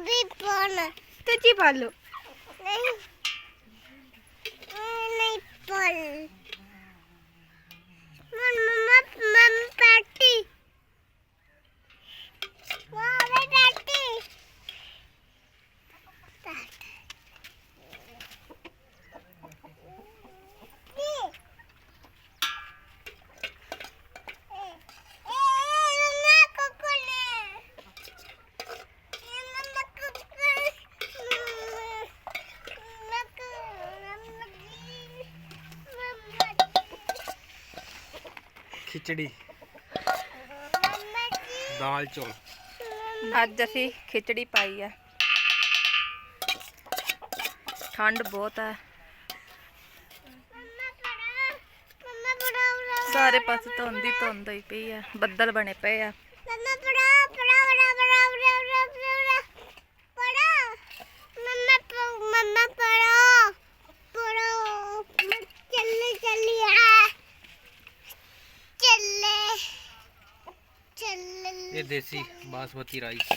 ਵੀ ਪਾਣਾ ਤੁਸੀਂ ਪਾ ਲਓ ਨਹੀਂ ਇਹ ਨਹੀਂ ਪਲ ਮਨ ਮਮਾ ਮਮ ਪਾਰਟੀ ਵਾਹ ਵੇ ਪਾਰਟੀ ਖਿਚੜੀ। ਦਾਲ ਚੌਲ। ਅੱਜ ਅਸੀਂ ਖਿਚੜੀ ਪਾਈ ਆ। ਠੰਡ ਬਹੁਤ ਹੈ ਸਾਰੇ ਪਾਸੇ ਧੁੰਦ ਹੀ ਧੁੰਦ ਹੋਈ ਪਈ ਆ। ਬੱਦਲ ਬਣੇ ਪਏ ਆ ਮਮਾ ਪੜਾ ਪੜਾ ਪੜਾ ਪੜਾ ਪੜਾ ਪੜਾ ਪੜਾ ਮਮਾ ਮਮਾ ਪੜਾ ਪੜਾ ਚੱਲੇ ਚੱਲੀ ਆ ਚੱਲੇ ਚੱਲੇ ਇਹ ਦੇਸੀ ਬਾਸਮਤੀ ਰਾਈਸ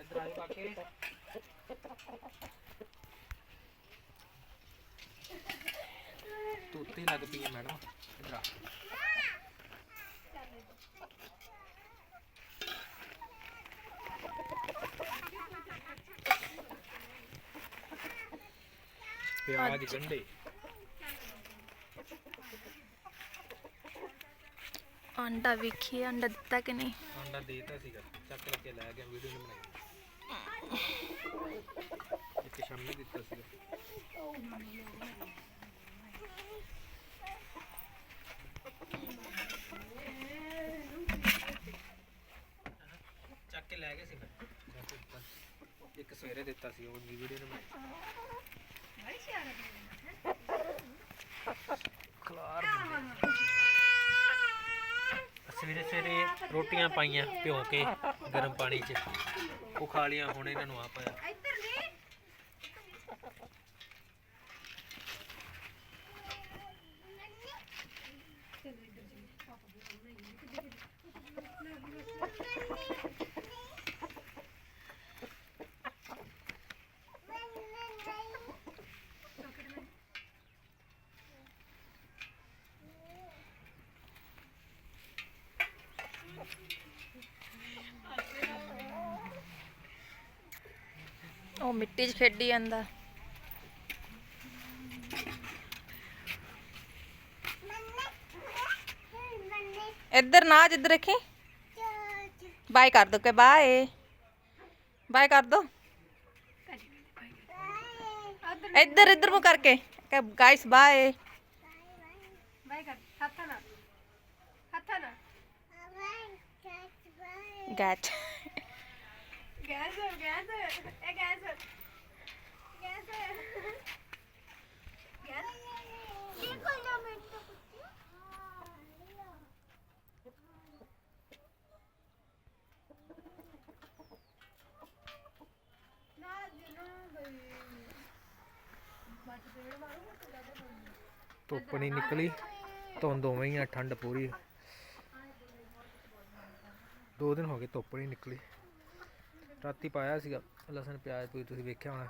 ਇੱਧਰ ਆਇਓ ਤੁੱਤੀ ਲੱਗ ਪਈ ਹੈ ਮੈਡਮ। ਇੱਧਰ ਆ। ਪਿਆਜ਼ ਗੰਢੇ। ਆਂਡਾ ਵੇਖੀ ਆਂਡਾ ਦਿੱਤਾ ਕਿ ਨਹੀਂ? ਆਂਡਾ ਦੇਤਾ ਸੀਗਾ। ਚੱਕ ਲੈ ਕੇ ਲੈ ਗਿਆ ਵੀਡੀਓ ਨਹੀਂ ਬਣਾਈ। ਇੱਕ ਸ਼ਾਮੇ ਦਿੱਤਾ ਸੀਗਾ। ਚੱਕ ਕੇ ਲੈ ਗਏ ਸੀ ਮੈਂ ਇੱਕ ਸਵੇਰੇ ਦਿੱਤਾ ਸੀ, ਉਹ ਵੀਡੀਓ ਨੇ ਬਣਾਈ ਖਲਾਰ ਸਵੇਰੇ ਸਵੇਰੇ ਰੋਟੀਆਂ ਪਾਈਆਂ ਭਿਉਂ ਕੇ ਗਰਮ ਪਾਣੀ 'ਚ। ਉਹ ਖਾ ਲੀਆਂ, ਹੁਣ ਇਹਨਾਂ ਨੂੰ ਆ ਪਾਇਆ ਉਹ ਮਿੱਟੀ 'ਚ ਖੇਡੀ ਜਾਂਦਾ। ਇੱਧਰ ਨਾ ਜਿੱਧਰ ਰੱਖੀ। ਬਾਏ ਕਰ ਦੋ ਕਿ ਬਾਏ। ਬਾਏ ਕਰ ਦੋ। ਇੱਧਰ ਇੱਧਰ ਮੂੰਹ ਕਰਕੇ। ਕਿ ਗਾਇਸ ਬਾਏ ਗੈਟ ਧੁੱਪ ਨਹੀਂ ਨਿਕਲੀ ਧੁੰਦ ਉਵੇਂ ਹੀ ਆ ਠੰਡ ਪੂਰੀ। ਦੋ ਦਿਨ ਹੋ ਗਏ ਧੁੱਪ ਨਹੀਂ ਨਿਕਲੀ। ਰਾਤੀ ਪਾਇਆ ਸੀਗਾ ਲਸਣ ਪਿਆਜ਼ ਪੂਈ ਤੁਸੀਂ ਵੇਖਿਆ ਹੋਣਾ।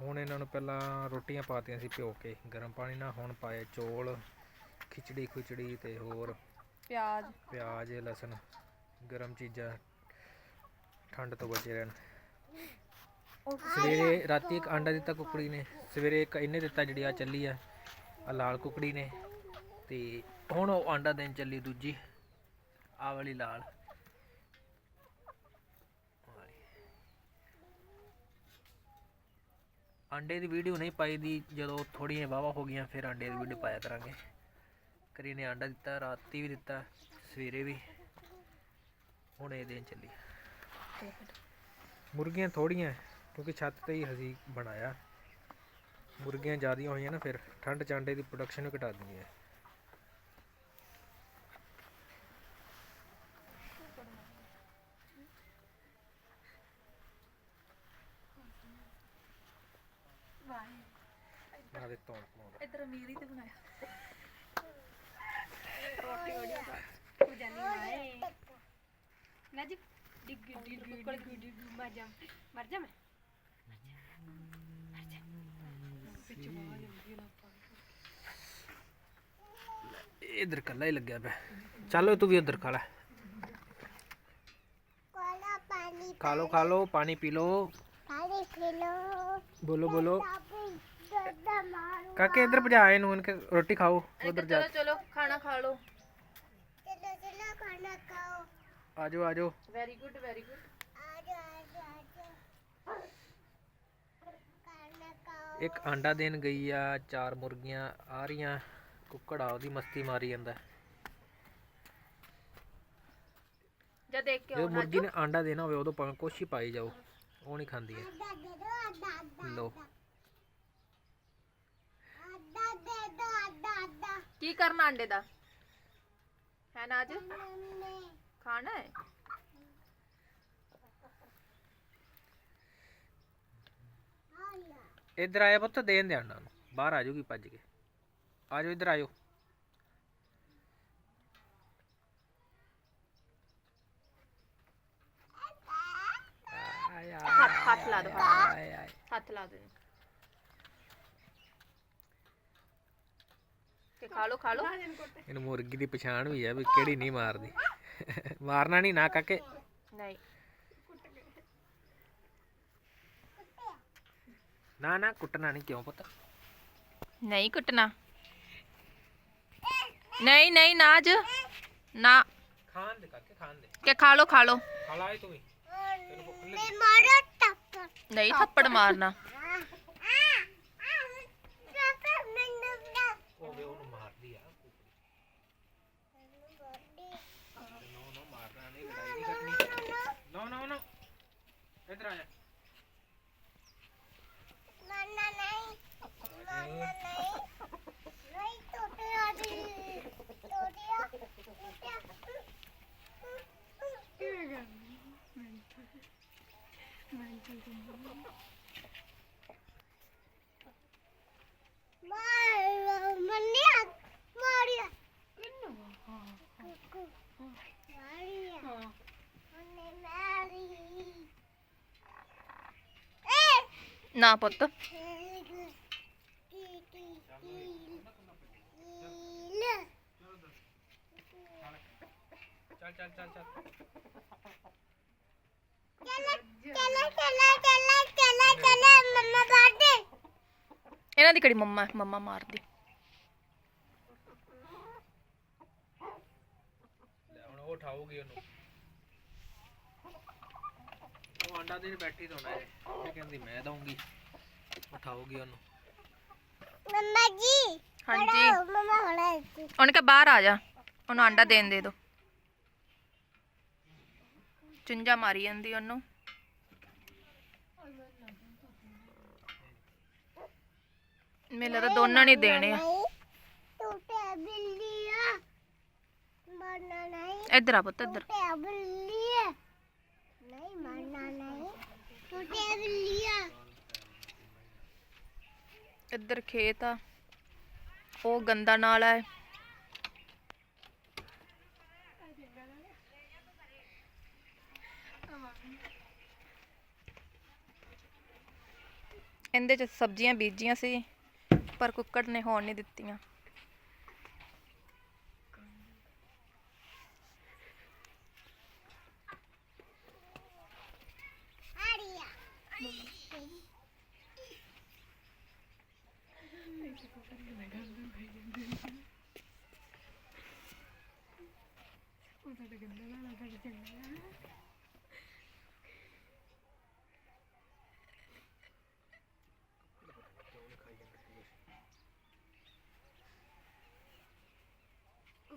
ਹੁਣ ਇਹਨਾਂ ਨੂੰ ਪਹਿਲਾਂ ਰੋਟੀਆਂ ਪਾਤੀਆਂ ਸੀ ਭਿਓ ਕੇ ਗਰਮ ਪਾਣੀ ਨਾਲ। ਹੁਣ ਪਾਏ ਚੌਲ ਖਿਚੜੀ ਖੁਚੜੀ ਤੇ ਹੋਰ ਪਿਆਜ਼। ਪਿਆਜ਼ ਲਸਣ ਗਰਮ ਚੀਜ਼ਾਂ ਠੰਡ ਤੋਂ ਬਚੇ ਰਹਿਣ। ਸਵੇਰੇ ਰਾਤੀ ਇੱਕ ਆਂਡਾ ਦਿੱਤਾ ਕੁਕੜੀ ਨੇ। ਸਵੇਰੇ ਇੱਕ ਇਹਨੇ ਦਿੱਤਾ ਜਿਹੜੀ ਆ ਚੱਲੀ ਆ ਆ ਲਾਲ ਕੁਕੜੀ ਨੇ। ਤੇ ਹੁਣ ਉਹ ਆਂਡਾ ਦੇਣ ਚੱਲੀ ਦੂਜੀ। ਆ ਵਾਲੀ ਲਾਲ। ਆਂਡੇ ਦੀ ਵੀਡੀਓ ਨਹੀਂ ਪਾਈ ਦੀ, ਜਦੋਂ ਥੋੜੀਆਂ ਵਾਵਾ ਹੋ ਗਈਆਂ, ਫਿਰ ਆਂਡੇ ਦੀ ਵੀਡੀਓ ਪਾਇਆ ਕਰਾਂਗੇ। ਕਰੀ ਨੇ ਆਂਡਾ ਦਿੱਤਾ, ਰਾਤੀ ਵੀ ਦਿੱਤਾ, ਸਵੇਰੇ ਵੀ। ਹੁਣ ਇਹ ਦੇਣ ਚੱਲੀ। ਮੁਰਗੀਆਂ ਥੋੜੀਆਂ ਕਿਉਂਕਿ ਛੱਤ ਤੇ ਹੀ ਅਸੀਂ ਬਣਾਇਆ। ਮੁਰਗੀਆਂ ਜ਼ਿਆਦੀਆਂ ਹੋਈਆਂ ਨਾ, ਫਿਰ ਠੰਡ ਚ ਅੰਡੇ ਦੀ ਪ੍ਰੋਡਕਸ਼ਨ ਵੀ ਘਟਾ ਦਿੰਦੀ ਹੈ ਨਾ ਦੇ ਤੌਣ ਪਾਉਂਦਾ ਇੱਧਰ ਅਮੀਰੀ ਤੇ ਬਣਾਇਆ। ਨਾ ਜੀ ਡਿੱਗ ਡਿੱਗ ਡਿੱਗ ਡਿੱਗ ਮਰ ਜਾ। ਮਰ ਜਾ ਮੈਂ। ਇਧਰ ਕੱਲਾ ਹੀ ਲੱਗਿਆ ਪਿਆ। ਚੱਲ ਤੂੰ ਵੀ ਉਧਰ ਖਾ ਲੈ। ਕੋਲਾ ਪਾਣੀ ਖਾ ਲੋ ਖਾ ਲੋ ਪਾਣੀ ਪੀ ਲੋ ਪਾਣੀ ਪੀ ਲੋ ਬੋਲੋ ਬੋਲੋ। ਮਾਰੂ ਕਾਕੇ ਇਧਰ ਭਜਾ ਇਹਨੂੰ ਇਨਕੇ ਰੋਟੀ ਖਾਓ ਉਧਰ ਜਾ ਚਲੋ ਚਲੋ ਖਾਣਾ ਖਾ ਲਓ। ਚਲੋ ਚਲੋ ਖਾਣਾ ਖਾਓ। ਆਜੋ ਆਜੋ। ਵੈਰੀ ਗੁੱਡ ਵੈਰੀ ਗੁੱਡ ਆਜੋ ਆਜੋ ਆਜੋ। ਖਾਣਾ ਖਾਓ। ਇੱਕ ਆਂਡਾ ਦੇਣ ਗਈ ਆ ਚਾਰ ਮੁਰਗੀਆਂ ਆ ਰਹੀਆਂ ਕੁੱਕੜਾ ਉਹਦੀ ਮਸਤੀ ਮਾਰੀ ਜਾਂਦਾ। ਜਾਂ ਦੇਖ ਕੇ ਜਦੋਂ ਮੁਰਗੀ ਨੇ ਆਂਡਾ ਦੇਣਾ ਹੋਵੇ ਉਦੋਂ ਭਾਵੇਂ ਕੁਛ ਹੀ ਪਾਈ ਜਾਓ ਉਹ ਨਹੀਂ ਖਾਂਦੀ ਹੈ ਅੱਡਾ ਦੇ ਦੋ ਅੱਡਾ ਅੱਡਾ ਲੋ ਅੱਡਾ ਦੇ ਦੋ ਅੱਡਾ ਅੱਡਾ ਕੀ ਕਰਨਾ ਅੰਡੇ ਦਾ? ਹੈ ਨਾ ਅੱਜ? ਮੰਮੀ ਖਾਣਾ ਹੈ? ਆਇਆ ਇੱਧਰ ਆਇਆ ਪੁੱਤ ਦੇਣ ਦੇ ਆਂਡਾ ਨੂੰ। ਬਾਹਰ ਆ ਜਾਊਗੀ ਭੱਜ ਕੇ। ਆਜੋ ਇੱਧਰ ਆਜੋ ਆਏ ਹੱਥ ਹੱਥ ਲਾ ਦੋ ਆਏ ਆਏ। ਹੱਥ ਲਾ ਦੋ ਤੇ ਖਾ ਲਓ ਖਾ ਲਓ ਇਹਨੂੰ ਮੁਰਗੀ ਦੀ ਪਛਾਣ ਵੀ ਹੈ ਵੀ ਕਿਹੜੀ ਨਹੀਂ ਮਾਰਦੀ। ਮਾਰਨਾ ਨਹੀਂ ਨਾ ਕਾਕੇ। ਨਹੀਂ। ਨਾ ਨਾ ਕੁੱਟਣਾ ਨਹੀਂ ਕਿਉਂ ਪੁੱਤ? ਨਹੀਂ ਕੁੱਟਣਾ। ਨਹੀਂ ਨਹੀਂ ਨਾਜ ਨਾ। ਖਾਣ ਦੇ ਕਾਕੇ ਖਾਣ ਦੇ। ਕਿ ਖਾ ਲਓ ਖਾ ਲਓ ਖਾ ਲਾ ਤੂੰ ਵੀ। ਮੈਂ ਮਾਰਾ ਟੱਪ ਨਹੀਂ ਥੱਪੜ ਮਾਰਨਾ ਆ ਆ ਪਾਪਾ ਮੈਨੂੰ ਨਾ ਉਹ ਵੇ ਉਹਨੂੰ ਮਾਰਦੀ ਆ ਨੋ ਨੋ ਮਾਰਨਾ ਨਹੀਂ ਲੜਾਈ ਨਹੀਂ ਕੱਟਣੀ ਨੋ ਨੋ ਨੋ ਇੱਧਰ ਆ ਜਾ ਮੰਨਾ ਨਹੀਂ ਮੰਨਾ ਨਹੀਂ ਨਹੀਂ ਟੋਟੇ ਆ ਜੀ ਟੋਟਿਆ ਟੋਟਿਆ ਮਾਰ ਮੰਨਿਆ ਮਾਰਿਆ ਏ ਨਾ ਪੁੱਤ। ਚੱਲ ਚੱਲ ਚੱਲ ਚੱਲ। ਇਹਨਾਂ ਦੀ ਕਿਹੜੀ ਮੰਮਾ ਮੰਮਾ ਮਾਰਦੀ? ਉਠਾਊਗੀ ਉਹਨੂੰ। ਉਹ ਆਂਡਾ ਦੇਣ ਬੈਠੀ ਤਾਂ ਹੋਣਾ ਇਹ। ਇਹ ਕਹਿੰਦੀ ਮੈਂ ਦਊਂਗੀ। ਉਠਾਊਗੀ ਉਹਨੂੰ। ਹਾਂਜੀ। ਉਹਨੇ ਕਿਹਾ ਬਾਹਰ ਆ ਜਾ। ਉਹਨੂੰ ਆਂਡਾ ਦੇਣ ਦੇ ਦੋ। ਚੁੰਝਾ ਮਾਰੀ ਜਾਂਦੀ ਉਹਨੂੰ। ਮੈਨੂੰ ਲੱਗਦਾ ਦੋਨਾਂ ਨੇ ਦੇਣੇ ਆ। ਟੁੱਟਿਆ ਬਿੱਲੀਆ ਮਰਨਾ ਨਹੀਂ ਇੱਧਰ ਆ ਪੁੱਤ ਇੱਧਰ। ਟੁੱਟਿਆ ਬਿੱਲੀਆ ਨਹੀਂ ਮਰਨਾ ਨਹੀਂ। ਟੁੱਟਿਆ ਬਿੱਲੀਆ ਇੱਧਰ ਖੇਤ ਆ। ਉਹ ਗੰਦਾ ਨਾਲਾ ਹੈ। ਇਹਦੇ ਚ ਸਬਜ਼ੀਆਂ ਬੀਜੀਆਂ ਸੀ ਪਰ ਕੁੱਕੜ ਨੇ ਹੋਣ ਨਹੀਂ ਦਿੱਤੀਆਂ।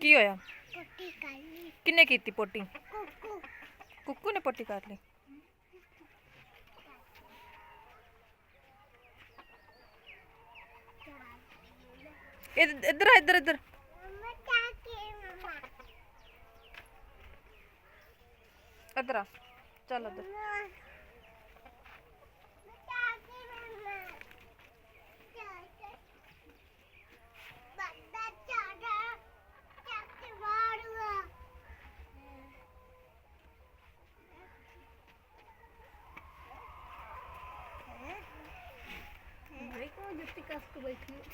ਕੀ ਹੋਇਆ? ਕੁੱਤੀ ਕਾਲੀ ਕਿੰਨੇ ਕੀਤੀ ਪੋਟੀ? ਕੁੱਕੂ। ਕੁੱਕੂ ਨੇ ਪੋਟੀ ਕਰ ਲਈ ਇੱਧ- ਇੱਧਰ ਆ ਇੱਧਰ ਇੱਧਰ। ਮੰਮਾ ਚਾਕੀ ਮੰਮਾ। ਇੱਧਰ ਆ। ਚੱਲ ਇੱਧਰ। kaskı bakıyor.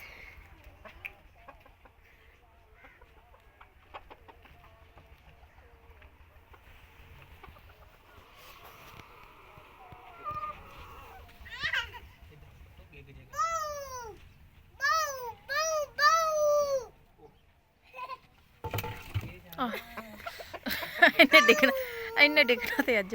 എന്നെ ഡിക്കണ എന്നെ ഡിക്കണ അതെ അജ്ജ